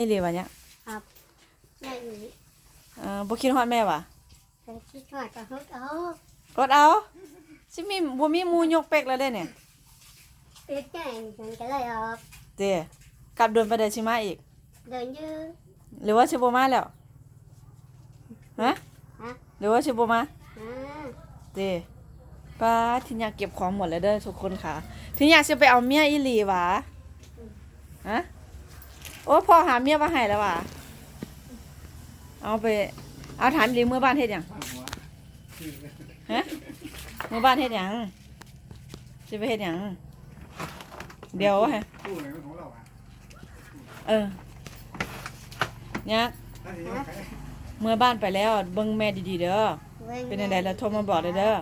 นี่เลยวะเนี่ยครับแม่อยู่นี่เออบ่คิดฮอดแม่วะแต่ที่ทอดกับเขาเอากดเอาสิมีบ่มีหมูยกเป็กแล้วเด้เนี่ยเป็ดแก่งกันก็เลยเอาเด้กลับโดนไปได้สิมาอีก เดินยืดหรือว่าสิบ่มาแล้วฮะฮะหรือว่าสิบ่มาอ่าเด้ป้าที่อยากเก็บของหมดแล้วเด้อทุกคนค่ะที่อยากสิไปเอาเมียอีหลีหวะฮะ โอ้พ่อหาเมียมาให้แล้วหวะเอาไป เอาถามดีเมื่อบ้านเฮ็ดหยังฮะเมื่อบ้านเฮ็ดหยังสิไปเฮ็ดหยังเดี๋ยวฮะตู้ไหนเป็นของเราอะเออเนี่ยถ้าทีนี้ใครเมื่อบ้านไปแล้วเบิ่งแม่ดีๆเด้อว้เป็นจังไดแล้วโทรมาบอกเด้อเด้อ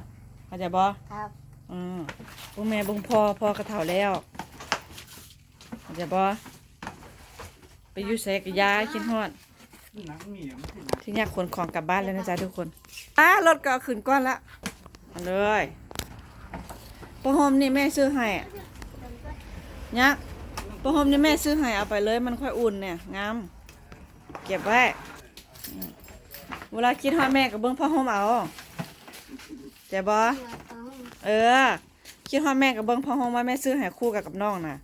เข้าใจบ่ครับอืมเบิ่งแม่เบิ่งพ่อพ่อกระเฒ่าแล้วเข้าใจบ่ไป อยู่ไสกับยายคิดฮอดหนังมีอะมันคือหนังที่อยากขนของกลับบ้านแล้วนะจ๊ะทุกคนอ่ารถก็เอาขึ้นก้อนละเอาเลยผ้าห่มนี่แม่ซื้อให้อะยักษ์ผ้าห่มนี่แม่ซื้อให้เอาไปเลยมันค่อยอุ่นเนี่ยงามเก็บไว้อืมเวลาคิดฮอดแม่ก็เบิ่งผ้าห่มเอาเจ๊บ่เอาเออ คิดฮอดแม่ก็เบิ่งผ้าห่มว่าแม่ซื้อให้คู่กับกับน้องน่ะ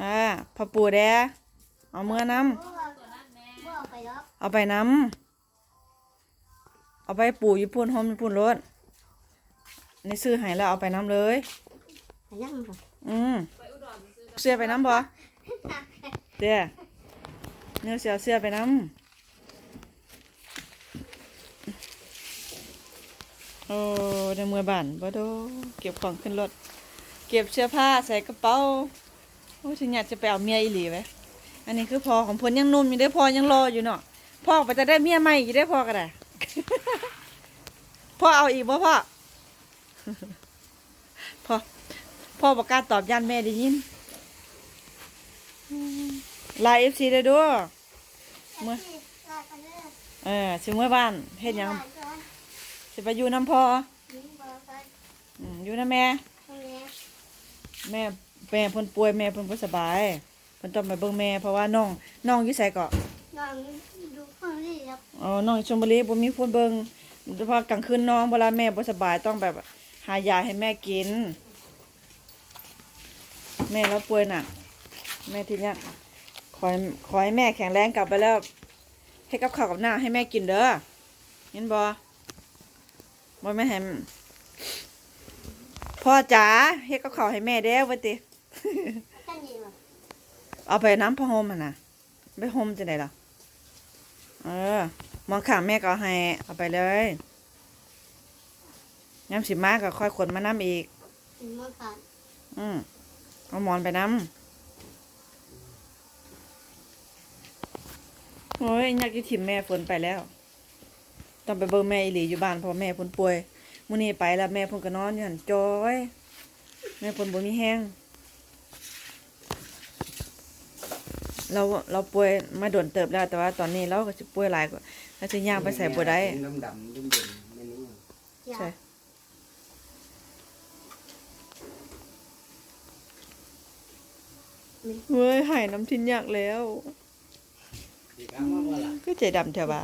อ่าผ้าปูแด เอามือน้ำบ่เอาไปหรอกเอาไปน้ำเอาไปปูญี่ปุ่นหอมญี่ปุ่นรสในซื้อใหายแล้วเอาไปน้ำเลยไปยังบ่อืมเสื้อไปน้ำบ่เดี๋ยวเนื้อเสียเสื้อไปน้ำโอ้ในเมืองบ้านบ่โดเก็บของขึ้นรถ เก็บเสื้อผ้าใส่กระเป๋า โอ้ฉันอยากจะไปเอาเมียอีหลีไว้ย อันนี้คือพอของเพนยังหนุ่มอยู่ได้อพอยังรออยู่เนาะพ่อไปจะได้เมียใหม่อยู่ได้อพ่อก็ได้พ่อเอาอีกบ่พ่อพ่อพ่อบอกกล้าตอบยันแม่ได้ยินไลน์เอฟซีได้ด้วยเมื่อลากันเด้อเออสิเมื่อบ้านเฮ็ดหยังลาก่อนสิไปอยู่น้ำพ่อนี่บ่กันอืมอยู่น้ำแม่ตรงนี้แม่ แม่เพิ่นป่วยแม่เพิ่นบ่สบาย เพิ่นต้องไปเบิ่งแม่เพราะว่าน้องน้องอยู่ไสเกาะนอนดูข้างนี้ครับอ๋อน้องอยู่ชลบุรีบ่มีคนเบิ่งโดยเฉพาะกลางคืนน้องเวลาแม่บ่สบายต้องแบบหายาให้แม่กิน แม่เราป่วยหนักแม่ทีเนี้ยขอให้ขอให้แม่แข็งแรงกลับไปแล้ว ให้กับข้าวกับน้าให้แม่กินเด้อเห็นบ่บ่แม่นให้พ่อจ๋าเฮ็ดกับข้าวให้แม่เด้อว่าติท่านยินบ่ เอาไปน้ำพะโฮมอะนะไปโฮมจะไหนล่ะ เออ มองข้างแม่ก็เอาให้ เอาไปเลยย้ำสิมากก็ค่อยขนมาน้ำอีกถึงมาผ่านอืมเอาหมอนไปน้ำโอ้ยอยากจะถิ่มแม่ฝนไปแล้ว ต้องไปเบิ่งแม่อีหลีอยู่บ้านเพราะแม่ฝนป่วยมื้อนี้ไปแล้วแม่ฝนก็นอนอยู่หั่นจอย แม่ฝนบ่มีแห้ง เราเราป่วยมาโดนเติบแล้ว แต่ว่าตอนนี้เราก็จะป่วยหลายกว่าเราจะย่างไปใส่บ่ได้ดำดำดุ่มดุ่มไม่รู้อยาใช่กเว้ยหายน้ำทินยากแล้วสิกรรมว่าบ่ล่ะก็ใจดำเถอะว่า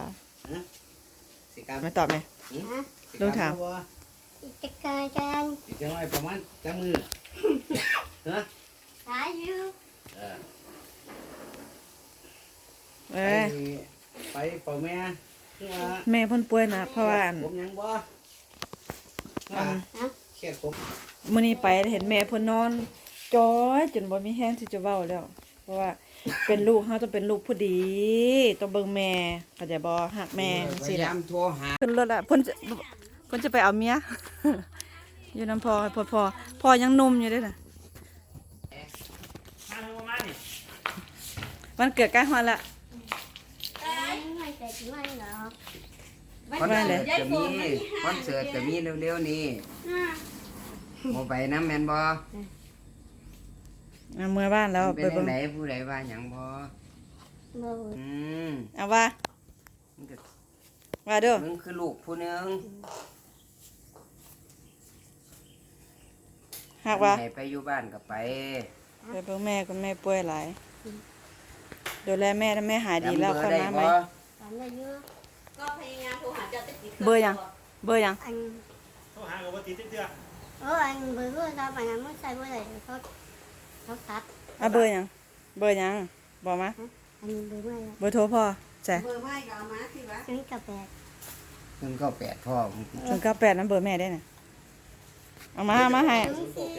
สิกรรมมาตอบไหมฮะลองถามอีกจักรกันสิกรรมไว้ประมาณจังมือฮะหายอยู่ เออเอไปอไปเป่าแม่คือว่าแม่เพ่นป่วยนะเพราะว่าอัน ผมยังบ่อันแค่ผมมื้อนี้ไปเห็นแม่เพิ่นนอนจอยจนบ่มีแฮงที่จะเว้าแล้ว เพราะว่าเป็นลูกเฮาต้องเป็นลูกผู้ดีต้องเบิ่งแม่เข้าใจบ่ฮักแม่พสิยาล่ะ ยามโทรหาขึ้นรถละเพิ่นจะเพิ่นจะไปเอาเมีย อยู่น้ำพอพอพอพอยังหนุ่มอยู่เด้อน่ะวันเกิดใกล้ฮอดละ ไม่แต่ถึงไม่หรอก คอนเสิร์ตจะมีคอนเสิร์ตจะมีเร็วๆนี้น่าบ่ไปน้ำแม่นบ่เอาเมื่อบ้านแล้วมันไปเป็นจัเบิ่งงไดผู้ใดว่าหยังบ่บ่อืมเอาว่ามันก็ว่าเด้อมึงคือลูกผู้หนึงหากว่าให้ไปอยู่บ้านก็ไปไปเบิ่งแม่ก็แม่ป่วยหลายดูแลแม่ถ้าแม่หายดีแล้วค่อยมาไหมตอนนี้อยู่ ก็พยายามโทรหาเจ้าแต่ติดเบอร์ยัง เบอร์ยัง อันโทรหากับว่าติดเตื้อโอ้อันเบอร์เบอร์เราไปนั้นมันใส่เบอร์อะไรเขาเขาตัดอะเบอร์ยัง เบอร์ยัง บอกมา อันนี้เบอร์ไม่ละเบอร์โทรพ่อใช่เบอร์ไม่ก็เอามาสิวะศูนย์กับแปดซึ่งก็แปดพ่อศูนย์เก้าแปดนั่นเบอร์แม่ได้น่ะเอามาเอามาให้ ศูนย์สี่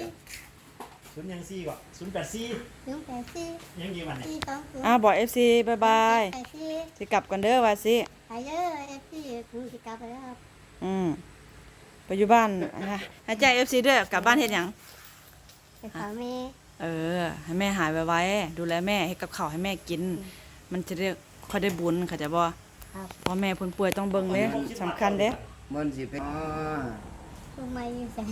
ศูนย์ยังซี่ก่อนศูนย์แปดซี่ศูนย์แปดสี่ยังกี่วันเนี่ยสี่สองศูนย์อ่าบอกเอฟซีบายบายแปดสี่สิกลับกันเด้อว่าสิไปเด้อเอฟซีคุณสิกลับไปแล้วครับอืมไปอยู่บ้านนะให้ใจเอฟซีด้วยกลับบ้านเฮ็ดหยังไปขอแม่เออ ให้แม่หายไวๆดูแลแม่ให้กับข้าวให้แม่กิน มันจะได้ค่อยได้บุญเข้าใจบ่ครับเพราะแม่เพิ่นป่วยต้องเบิ่งเด้สำคัญเด้มันสิเป็นอ๋อทำไมอยู่ใส่